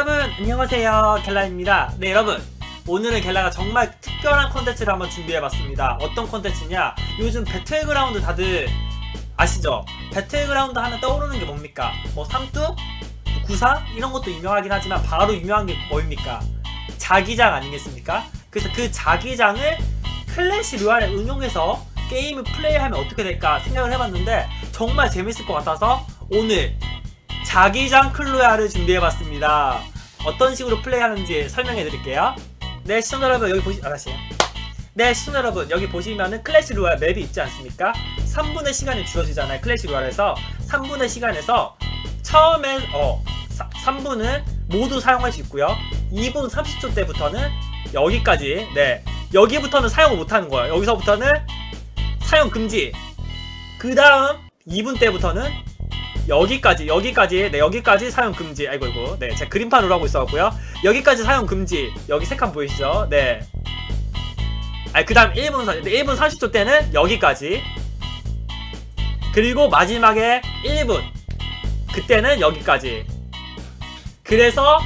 여러분 안녕하세요 겔라입니다 네 여러분 오늘은 겔라가 정말 특별한 컨텐츠를 한번 준비해봤습니다 어떤 컨텐츠냐 요즘 배틀그라운드 다들 아시죠? 배틀그라운드 하면 떠오르는 게 뭡니까? 뭐 삼뚝? 구사? 이런 것도 유명하긴 하지만 바로 유명한 게 뭐입니까? 자기장 아니겠습니까? 그래서 그 자기장을 클래시 루알에 응용해서 게임을 플레이하면 어떻게 될까 생각을 해봤는데 정말 재밌을 것 같아서 오늘 자기장 클로야를 준비해봤습니다. 어떤 식으로 플레이하는지 설명해 드릴게요. 네 시청자 여러분 여기 보시 아가씨. 네 시청자 여러분 여기 보시면은 클래시 로얄 맵이 있지 않습니까? 3분의 시간이 주어지잖아요 클래시 로얄에서 3분의 시간에서 처음엔 어 3분은 모두 사용할 수 있고요 2분 30초 때부터는 여기까지 네 여기부터는 사용을 못하는 거예요 여기서부터는 사용 금지 그 다음 2분 때부터는 여기까지 여기까지 네 여기까지 사용 금지. 아이고 이고. 네 제가 그림판으로 하고 있어갖고요. 여기까지 사용 금지. 여기 색감 보이시죠? 네. 아니 그 다음 1분 1분 30초 때는 여기까지. 그리고 마지막에 1분. 그때는 여기까지. 그래서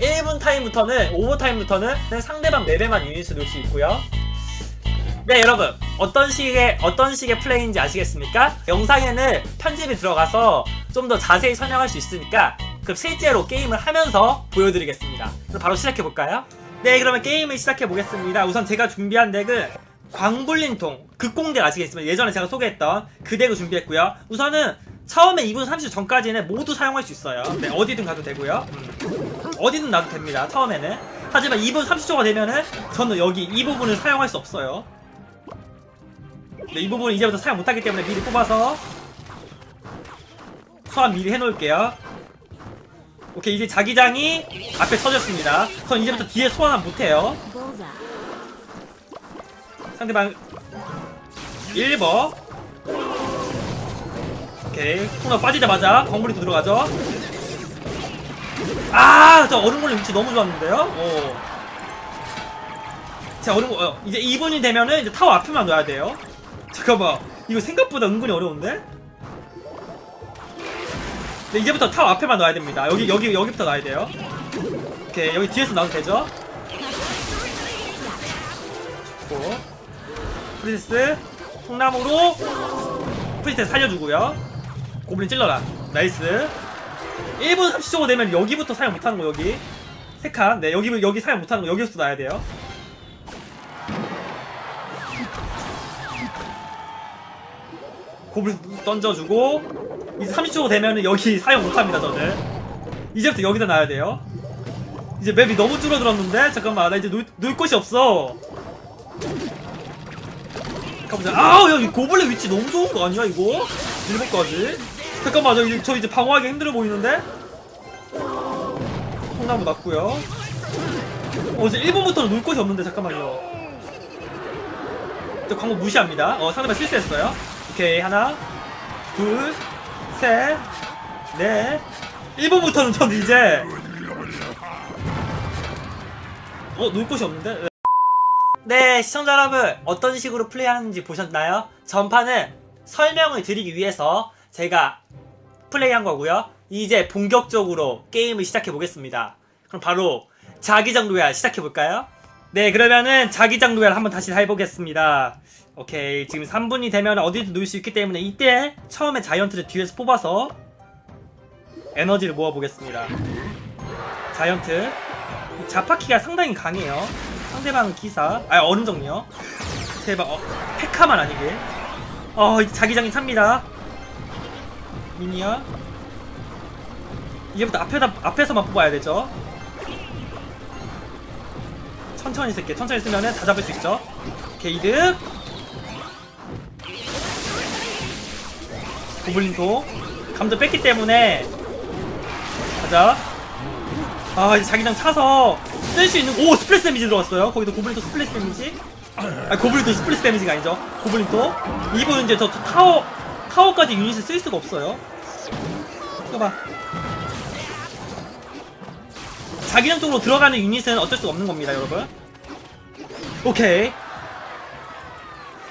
1분 타임부터는 오버 타임부터는 상대방 4배만 유닛을 넣을 수 있고요. 네 여러분 어떤 식의 어떤 식의 플레이인지 아시겠습니까? 영상에는 편집이 들어가서 좀 더 자세히 설명할 수 있으니까 그럼 실제로 게임을 하면서 보여드리겠습니다. 그럼 바로 시작해 볼까요? 네 그러면 게임을 시작해 보겠습니다. 우선 제가 준비한 덱은 광불린통 극공덱 아시겠습니까? 예전에 제가 소개했던 그 덱을 준비했고요. 우선은 처음에 2분 30초 전까지는 모두 사용할 수 있어요. 네, 어디든 가도 되고요. 음. 어디든 놔도 됩니다. 처음에는. 하지만 2분 30초가 되면은 저는 여기 이 부분을 사용할 수 없어요. 네, 이 부분 이제부터 사용 못하기 때문에 미리 뽑아서 소환 미리 해놓을게요 오케이 이제 자기장이 앞에 서졌습니다 전 이제부터 뒤에 소환은 못해요 상대방 1버 오케이 코너 빠지자마자 건물이도 들어가죠 아! 저 얼음골렘 위치 너무 좋았는데요? 오. 자 얼음 어, 이제 2분이 되면은 이제 타워 앞에만 놔야 돼요 잠깐만. 이거 생각보다 은근히 어려운데? 네, 이제부터 타워 앞에만 놔야 됩니다. 여기 여기 여기부터 놔야 돼요. 오케이 여기 뒤에서 놔도 되죠? 좋고. 프리세스 통나무로 프리세스 살려주고요. 고블린 찔러라. 나이스. 1분 30초 되면 여기부터 사용 못하는 거 여기. 세칸. 네 여기 여기 사용 못하는 거 여기서 놔야 돼요 고블 던져주고 이제 30초 되면은 여기 사용 못합니다 저는. 이제부터 여기다 놔야 돼요. 이제 맵이 너무 줄어들었는데? 잠깐만 나 이제 놀, 놀 곳이 없어. 가보자. 아우 야이 고블린 위치 너무 좋은 거 아니야 이거? 1번까지. 잠깐만 저 이제, 저 이제 방어하기 힘들어 보이는데? 콩나무 났구요. 어 이제 1번부터는 놀 곳이 없는데 잠깐만요. 저 광고 무시합니다. 어 상대방 실수했어요 오케이 하나 둘셋넷 1번부터는 전 이제 어? 놀 곳이 없는데? 네 시청자 여러분 어떤 식으로 플레이하는지 보셨나요? 전판은 설명을 드리기 위해서 제가 플레이한 거고요 이제 본격적으로 게임을 시작해 보겠습니다 그럼 바로 자기장 로얄 시작해 볼까요? 네 그러면은 자기장 로얄 한번 다시 해보겠습니다 오케이 지금 3분이 되면 어디든 놓을 수 있기 때문에 이때 처음에 자이언트를 뒤에서 뽑아서 에너지를 모아보겠습니다. 자이언트. 자파키가 상당히 강해요. 상대방은 기사. 아 얼음 정리요. 제발 어, 페카만 아니게. 어 자기장이 찹니다. 미니어 이제부터 앞에다, 앞에서만 뽑아야 되죠. 천천히 쓸게. 천천히 쓰면은 다 잡을 수 있죠. 게이드 고블린도 감자 뺐기 때문에. 가자. 아 이제 자기장 차서 쓸 수 있는 오 스플래시 데미지 들어왔어요. 거기도 고블린도 스플래시 데미지. 아 고블린도 스플래시 데미지가 아니죠. 고블린도. 이분 이제 저 타워 타워까지 유닛을 쓸 수가 없어요. 이봐. 자기장 쪽으로 들어가는 유닛은 어쩔 수 없는 겁니다 여러분. 오케이.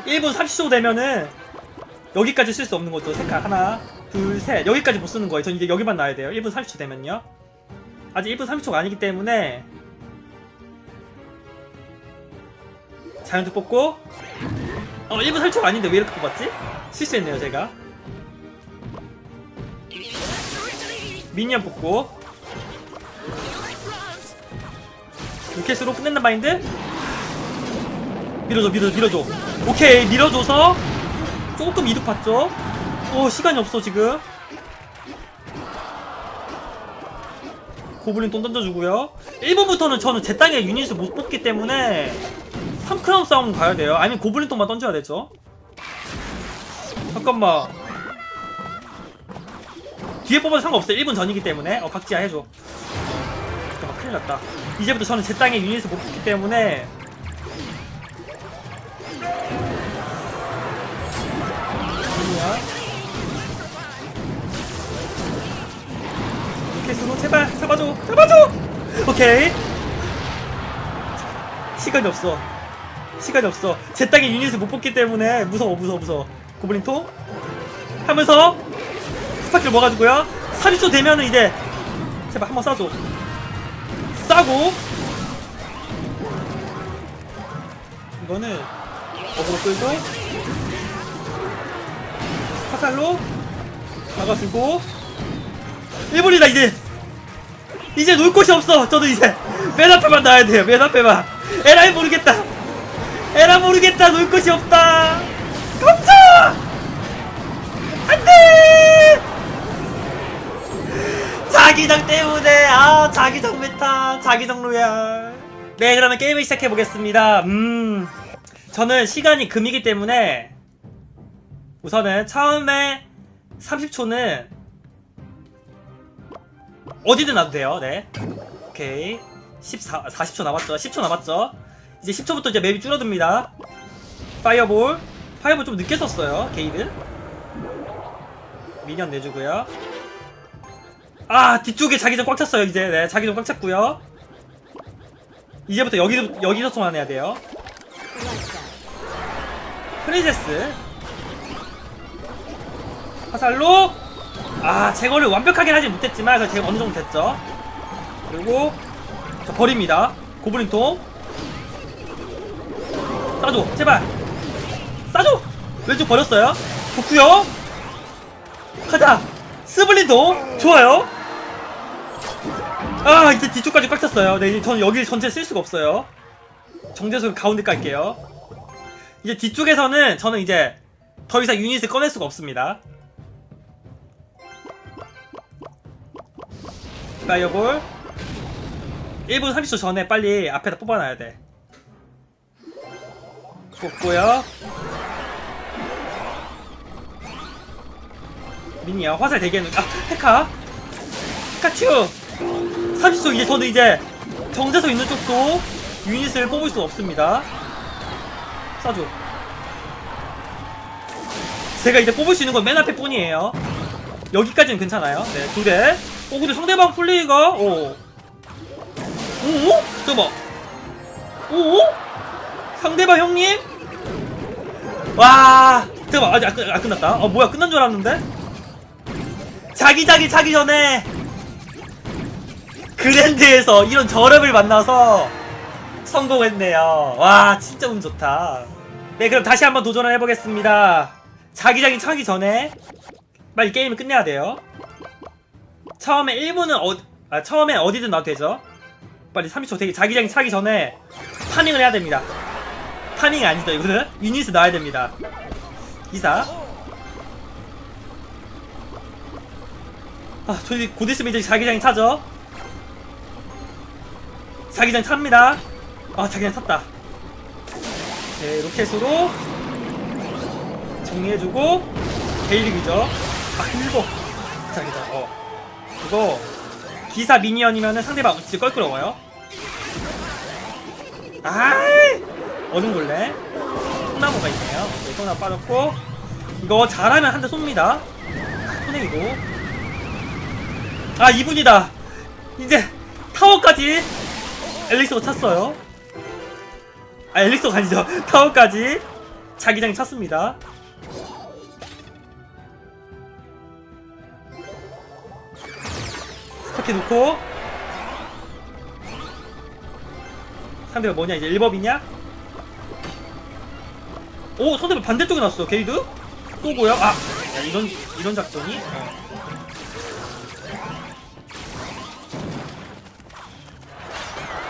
1분 30초 되면은 여기까지 쓸 수 없는 거죠. 색깔 하나, 둘, 셋. 여기까지 못 쓰는 거예요. 전 이제 여기만 놔야 돼요. 1분 30초 되면요. 아직 1분 30초가 아니기 때문에 자이언트 뽑고 어 1분 30초가 아닌데 왜 이렇게 뽑았지? 실수했네요 제가 미니언 뽑고 루켓으로 끝낸다 마인드 밀어줘 밀어줘 밀어줘 오케이 밀어줘서 조금 이득 봤죠? 오 시간이 없어 지금. 고블린 돈 던져주고요. 1번부터는 저는 제 땅에 유닛을 못 뽑기 때문에 3크라운 싸움 가야 돼요. 아니면 고블린 돈만 던져야 되죠. 잠깐만. 뒤에 뽑아도 상관없어요. 1분 전이기 때문에. 어 각지야 해줘. 잠깐만 큰일 났다. 이제부터 저는 제 땅에 유닛을 못 뽑기 때문에 제발 잡아줘 잡아줘! 오케이. 시간이 없어. 시간이 없어. 제 땅에 유닛을 못 뽑기 때문에 무서워 무서워 무서워. 고블린 통 하면서 스파키를 먹어주고요. 30초 되면은 이제 제발 한번 쏴줘. 싸고. 이거는 어그로 끌고 화살로 막아주고. 1분이다 이제 이제 놀 곳이 없어. 저도 이제 맨 앞에만 나야 돼요. 맨 앞에만. 에라이 모르겠다. 에라 모르겠다. 놀 곳이 없다. 깜짝 안돼! 자기장 때문에. 아 자기장 메타. 자기장 로얄. 네 그러면 게임을 시작해 보겠습니다. 음 저는 시간이 금이기 때문에 우선은 처음에 30초는 어디든 놔도 돼요. 네. 오케이. 14, 40초 남았죠. 10초 남았죠. 이제 10초부터 이제 맵이 줄어듭니다. 파이어볼. 파이어볼 좀 늦게 썼어요 게이드 미니언 내주고요. 아 뒤쪽에 자기장 꽉 찼어요 이제. 네 자기장 꽉 찼고요. 이제부터 여기 여기서만 해야 돼요. 프리제스. 화살로 아 제거를 완벽하게 하지 못했지만 그 제가 어느 정도 됐죠. 그리고 자, 버립니다. 고블린통. 싸줘 제발. 싸줘! 왼쪽 버렸어요. 좋구요. 가자. 스블린통. 좋아요. 아 이제 뒤쪽까지 꽉 찼어요. 네 저는 여기 전체 쓸 수가 없어요. 정제소 가운데 깔게요. 이제 뒤쪽에서는 저는 이제 더 이상 유닛을 꺼낼 수가 없습니다 파이어볼. 1분 30초 전에 빨리 앞에다 뽑아놔야 돼. 뽑고요. 미니야 화살 대기하는 아 헤카. 헤카츄. 30초 이제 저는 이제 정제소 있는 쪽도 유닛을 뽑을 수 없습니다. 쏴줘. 제가 이제 뽑을 수 있는 건 맨 앞에 뿐이에요. 여기까지는 괜찮아요. 네 두대 어 근데 상대방 플레이가 어. 오? 잠깐만 오? 상대방 형님? 와 잠깐만 아직 안, 끝- 안 끝났다. 어 뭐야 끝난 줄 알았는데? 자기 자기 차기 전에 그랜드에서 이런 저렴을 만나서 성공했네요. 와 진짜 운 좋다. 네 그럼 다시 한번 도전을 해보겠습니다. 자기자기 차기 전에 빨리 게임을 끝내야 돼요 처음에 1분은 어, 아, 처음에 어디든 놔도 되죠. 빨리 30초 되게 자기장이 차기 전에 파밍을 해야 됩니다. 파밍이 아니죠, 이거는. 유닛을 놔야 됩니다. 기사. 아, 저희 곧 있으면 이제 자기장이 차죠. 자기장 찹니다. 아, 자기장 찼다. 네, 로켓으로 정리해주고, 게일릭이죠. 아, 일곱. 자기장, 어. 그거 기사 미니언이면은 상대방 진짜 껄끄러워요. 아이 얼음골래 소나무가 있네요. 네, 소나무 빠졌고 이거 잘하면 한 대 쏩니다. 손해이고 아 이분이다. 이제 타워까지 엘릭스가 찼어요. 아 엘릭스가 아니죠. 타워까지 자기장이 찼습니다. 이렇게 놓고 상대가 뭐냐 이제 1법이냐? 오 상대가 반대쪽에 났어 게이드? 또 뭐야? 아 야, 이런 이런 작전이? 어.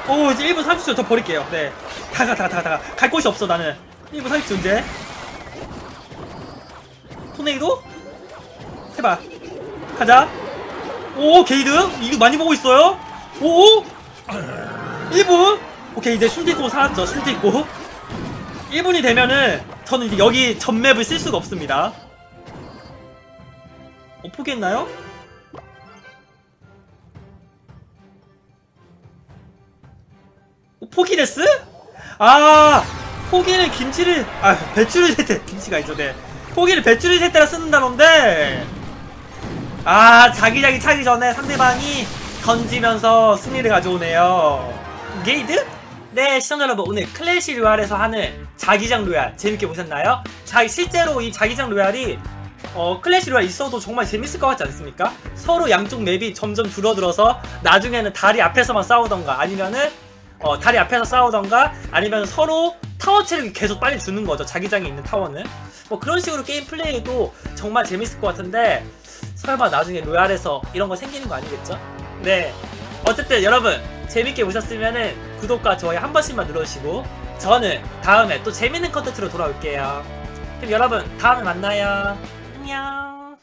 오 이제 1분 30초 더 버릴게요 네 다가 다가 다가 다가 갈 곳이 없어 나는 1분 30초 이제 토네이도? 해봐 가자 오 게이드? 이거 많이 보고 있어요? 오 1분? 오케이 이제 숨짓고 살았죠 숨짓고 1분이 되면은 저는 이제 여기 전맵을 쓸 수가 없습니다 어 포기했나요? 어, 포기됐어? 아 포기는 김치를 아 배추를 세때 김치가 있어 네 포기를 배추를 세 때라 쓰는다던데 아 자기자기 차기 전에 상대방이 던지면서 승리를 가져오네요 게이드? 네 시청자 여러분 오늘 클래시 로얄에서 하는 자기장 로얄 재밌게 보셨나요? 자 실제로 이 자기장 로얄이 어, 클래시 로얄 있어도 정말 재밌을 것 같지 않습니까? 서로 양쪽 맵이 점점 줄어들어서 나중에는 다리 앞에서만 싸우던가 아니면은 어, 다리 앞에서 싸우던가 아니면 서로 타워 체력이 계속 빨리 주는 거죠 자기장에 있는 타워는 뭐 그런 식으로 게임 플레이도 정말 재밌을 것 같은데 설마 나중에 로얄에서 이런 거 생기는 거 아니겠죠? 네. 어쨌든 여러분 재밌게 보셨으면은 구독과 좋아요 한 번씩만 눌러주시고 저는 다음에 또 재밌는 컨텐츠로 돌아올게요. 그럼 여러분 다음에 만나요. 안녕